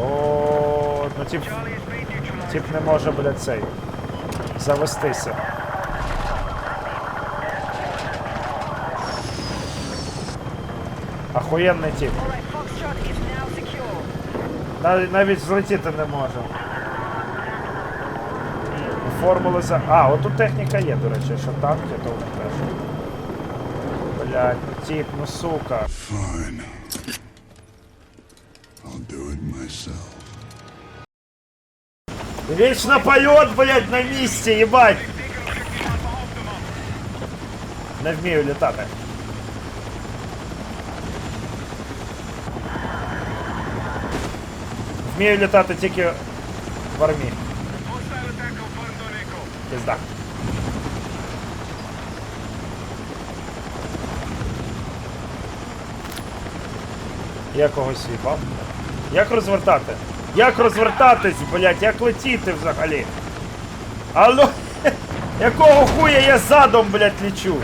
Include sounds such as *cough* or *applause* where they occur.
О, ну тип, тип не може, блядь, цей. Завестися. Охуєнний тип. Нав- Навіть злетіти не може. Формули за. А, отут техніка є, до речі, що танки, то вони теж. Блять, ну тип, ну сука. Fine. I'll do it myself. Вечно полет, блять, на місці, їбать! Не вмію літати. Вмію літати тільки в армії. Пізда. Я когось їбав. Як розвертати? Як розвертатись, блять, як летіти взагалі? Алло, *laughs* якого хуя я задом, блять, лічу?